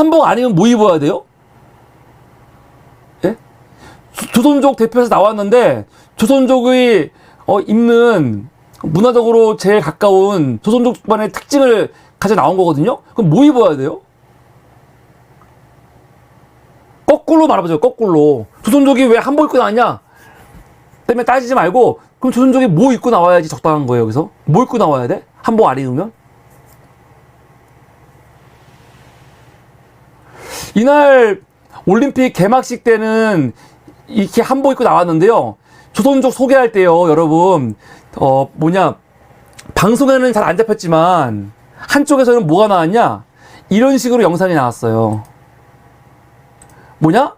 한복 아니면 뭐 입어야 돼요? 예? 조- 조선족 대표에서 나왔는데 조선족의 어, 입는 문화적으로 제일 가까운 조선족만의 특징을 가져 나온 거거든요. 그럼 뭐 입어야 돼요? 거꾸로 말해보죠. 거꾸로 조선족이 왜 한복 입고 나왔냐? 때문에 따지지 말고 그럼 조선족이 뭐 입고 나와야지 적당한 거예요. 여기서 뭐 입고 나와야 돼? 한복 안 입으면? 이날 올림픽 개막식 때는 이렇게 한복 입고 나왔는데요. 조선족 소개할 때요, 여러분. 어, 뭐냐. 방송에는 잘 안 잡혔지만, 한쪽에서는 뭐가 나왔냐? 이런 식으로 영상이 나왔어요. 뭐냐?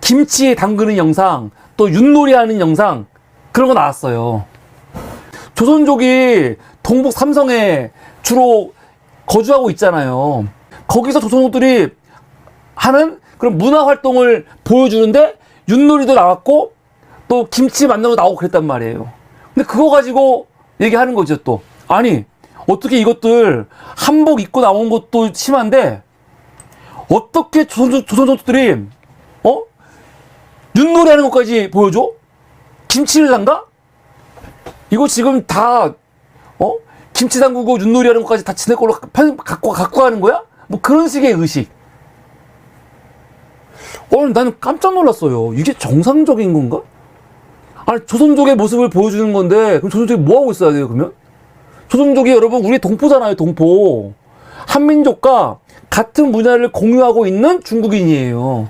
김치 담그는 영상, 또 윷놀이 하는 영상, 그런 거 나왔어요. 조선족이 동북 삼성에 주로 거주하고 있잖아요. 거기서 조선족들이 하는 그런 문화 활동을 보여주는데 윷놀이도 나왔고 또 김치 만나러 나오고 그랬단 말이에요. 근데 그거 가지고 얘기하는 거죠 또. 아니 어떻게 이것들 한복 입고 나온 것도 심한데 어떻게 조선족, 조선족들이 어? 윷놀이 하는 것까지 보여줘? 김치를 담가? 이거 지금 다 어? 김치 담그고 윷놀이 하는 것까지 다 지네 걸로 편, 갖고 갖고 가는 거야? 뭐 그런 식의 의식. 어, 나는 깜짝 놀랐어요. 이게 정상적인 건가? 아니, 조선족의 모습을 보여주는 건데, 그럼 조선족이 뭐 하고 있어야 돼요, 그러면? 조선족이 여러분, 우리 동포잖아요, 동포. 한민족과 같은 문화를 공유하고 있는 중국인이에요.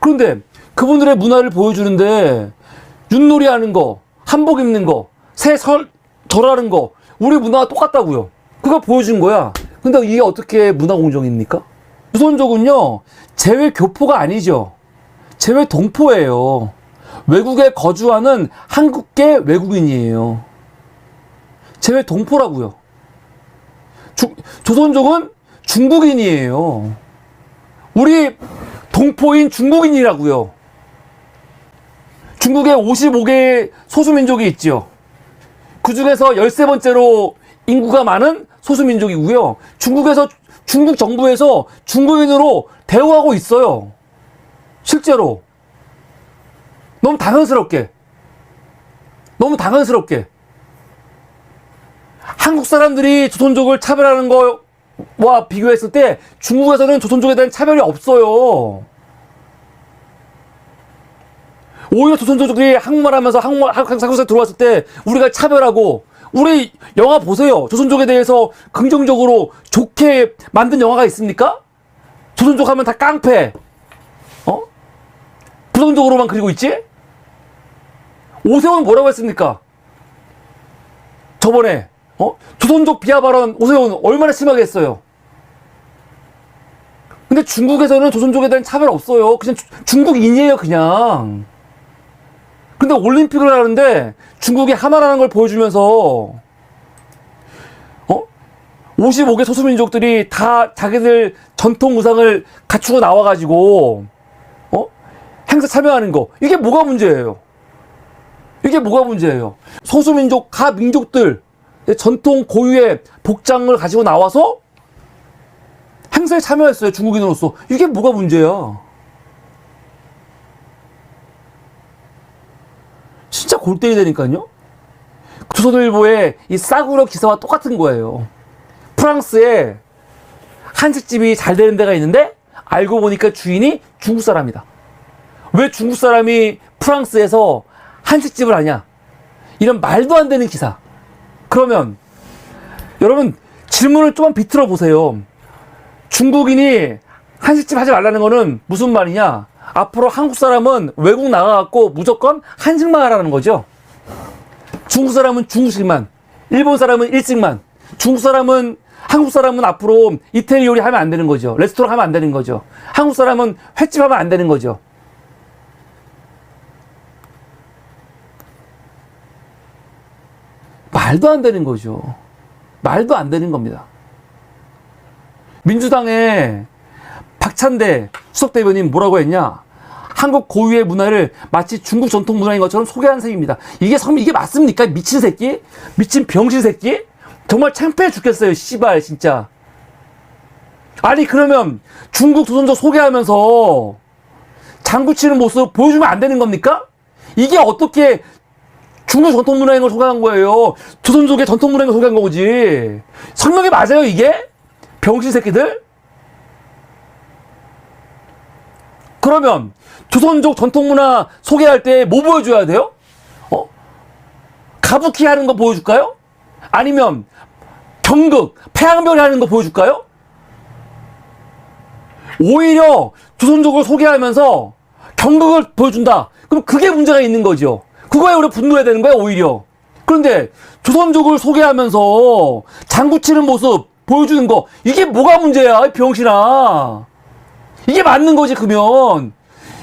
그런데 그분들의 문화를 보여주는데, 윷놀이 하는 거, 한복 입는 거, 새 설, 절하는 거, 우리 문화가 똑같다고요. 그거 보여준 거야. 근데 이게 어떻게 문화 공정입니까? 조선족은요, 제외 교포가 아니죠. 제외 동포예요. 외국에 거주하는 한국계 외국인이에요. 제외 동포라고요. 주- 조선족은 중국인이에요. 우리 동포인 중국인이라고요. 중국에 55개의 소수민족이 있지요. 그 중에서 13번째로 인구가 많은 소수민족이고요. 중국에서, 중국 정부에서 중국인으로 대우하고 있어요. 실제로. 너무 당연스럽게. 너무 당연스럽게. 한국 사람들이 조선족을 차별하는 거와 비교했을 때 중국에서는 조선족에 대한 차별이 없어요. 오히려 조선족들이 한국말 하면서 한국말, 한국에 들어왔을 때 우리가 차별하고 우리 영화 보세요. 조선족에 대해서 긍정적으로 좋게 만든 영화가 있습니까? 조선족 하면 다 깡패. 어? 부정적으로만 그리고 있지? 오세훈 뭐라고 했습니까? 저번에 어? 조선족 비하 발언 오세훈 얼마나 심하게 했어요. 근데 중국에서는 조선족에 대한 차별 없어요. 그냥 주- 중국인이에요, 그냥. 근데 올림픽을 하는데 중국이 하나라는 걸 보여주면서 어? 55개 소수민족들이 다 자기들 전통 의상을 갖추고 나와가지고 어? 행사 참여하는 거 이게 뭐가 문제예요? 이게 뭐가 문제예요? 소수민족 가 민족들 전통 고유의 복장을 가지고 나와서 행사에 참여했어요 중국인으로서 이게 뭐가 문제야? 진짜 골 때리 되니까요. 조선일보의 이 싸구려 기사와 똑같은 거예요. 프랑스에 한식집이 잘 되는 데가 있는데 알고 보니까 주인이 중국 사람이다. 왜 중국 사람이 프랑스에서 한식집을 하냐? 이런 말도 안 되는 기사. 그러면 여러분 질문을 좀만 비틀어 보세요. 중국인이 한식집 하지 말라는 거는 무슨 말이냐? 앞으로 한국 사람은 외국 나가갖고 무조건 한식만 하라는 거죠. 중국 사람은 중국식만, 일본 사람은 일식만, 중국 사람은 한국 사람은 앞으로 이태리 요리 하면 안 되는 거죠. 레스토랑 하면 안 되는 거죠. 한국 사람은 횟집 하면 안 되는 거죠. 말도 안 되는 거죠. 말도 안 되는 겁니다. 민주당의 박찬대 수석대변인 뭐라고 했냐? 한국 고유의 문화를 마치 중국 전통 문화인 것처럼 소개한 셈입니다. 이게 성 이게 맞습니까? 미친 새끼? 미친 병신 새끼? 정말 창피해 죽겠어요, 씨발 진짜. 아니 그러면 중국 조선족 소개하면서 장구 치는 모습 보여주면 안 되는 겁니까? 이게 어떻게 중국 전통 문화인 걸 소개한 거예요? 조선족의 전통 문화인 걸 소개한 거지. 설명이 맞아요 이게? 병신 새끼들? 그러면 조선족 전통 문화 소개할 때 뭐 보여줘야 돼요? 어? 가부키 하는 거 보여줄까요? 아니면 경극, 폐양별이 하는 거 보여줄까요? 오히려 조선족을 소개하면서 경극을 보여준다. 그럼 그게 문제가 있는 거죠. 그거에 우리 분노해야 되는 거야, 오히려. 그런데 조선족을 소개하면서 장구 치는 모습 보여주는 거, 이게 뭐가 문제야, 이 병신아. 이게 맞는 거지, 그러면.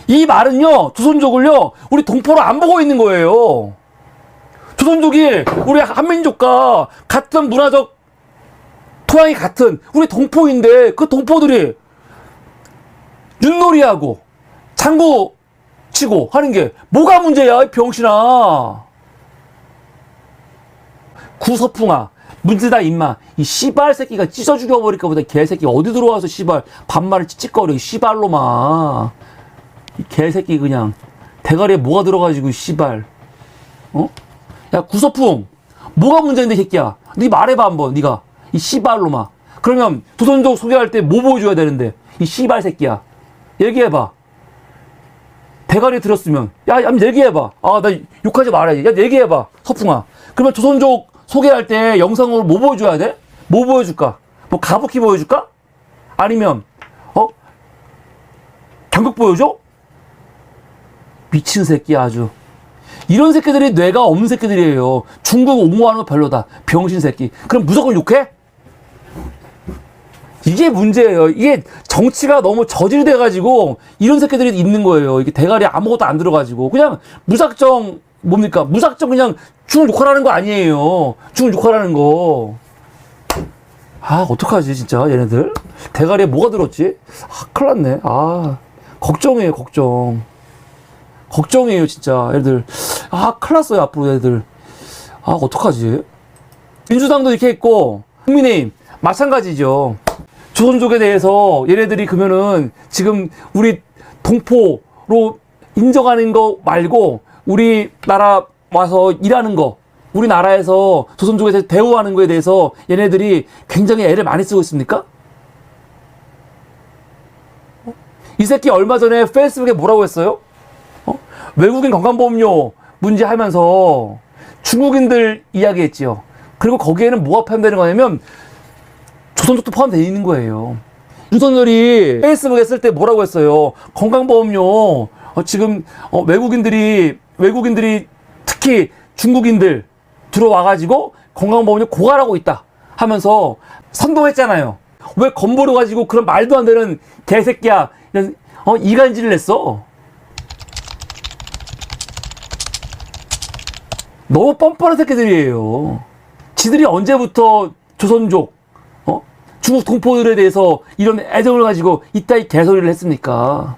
이 말은요, 조선족을요, 우리 동포로 안 보고 있는 거예요. 조선족이 우리 한민족과 같은 문화적 토양이 같은 우리 동포인데 그 동포들이 윷놀이하고 장구 치고 하는 게 뭐가 문제야 이 병신아? 구서풍아 문제다 임마. 이 씨발 새끼가 찢어 죽여버릴까 보다 개새끼 어디 들어와서 씨발 반말을 찌찌거려 이 개새끼 그냥 대가리에 뭐가 들어가지고 씨발 어? 야 구서풍 뭐가 문제인데 이 새끼야 네 말해봐 한번 네가 이 씨발로마 그러면 조선족 소개할 때 뭐 보여줘야 되는데 이 씨발 새끼야 얘기해봐 대가리 들었으면 야 한번 얘기해봐 아 나 욕하지 말아야지 야 얘기해봐 서풍아 그러면 조선족 소개할 때 영상으로 뭐 보여줘야 돼? 뭐 보여줄까? 뭐 가부키 보여줄까? 아니면 어? 경극 보여줘? 미친 새끼 아주 이런 새끼들이 뇌가 없는 새끼들이에요. 중국 옹호하는 거 별로다. 병신 새끼. 그럼 무조건 욕해? 이게 문제예요. 이게 정치가 너무 저질돼가지고 이런 새끼들이 있는 거예요. 이게 대가리 아무것도 안 들어가지고 그냥 무작정 뭡니까? 무작정 그냥 중국 욕하라는 거 아니에요. 중국 욕하라는 거. 아 어떡하지 진짜 얘네들 대가리에 뭐가 들었지? 아 큰일 났네. 아 걱정이에요 걱정. 걱정이에요 진짜 애들 아 큰일 났어요 앞으로 애들 아 어떡하지 민주당도 이렇게 했고 국민의힘 마찬가지죠 조선족에 대해서 얘네들이 그러면은 지금 우리 동포로 인정하는 거 말고 우리 나라 와서 일하는 거 우리나라에서 조선족에 대해서 대우하는 거에 대해서 얘네들이 굉장히 애를 많이 쓰고 있습니까? 어? 이 새끼 얼마 전에 페이스북에 뭐라고 했어요? 어? 외국인 건강보험료 문제 하면서 중국인들 이야기했지요. 그리고 거기에는 뭐가 포함되는 거냐면 조선족도 포함되어 있는 거예요. 윤석열이 페이스북에 쓸 때 뭐라고 했어요? 건강보험료 어, 지금 어, 외국인들이 외국인들이 특히 중국인들 들어와가지고 건강보험료 고갈하고 있다 하면서 선동했잖아요. 왜 건보료 가지고 그런 말도 안 되는 개새끼야 이런 어, 이간질을 했어. 너무 뻔뻔한 새끼들이에요. 지들이 언제부터 조선족, 어? 중국 동포들에 대해서 이런 애정을 가지고 이따위 개소리를 했습니까?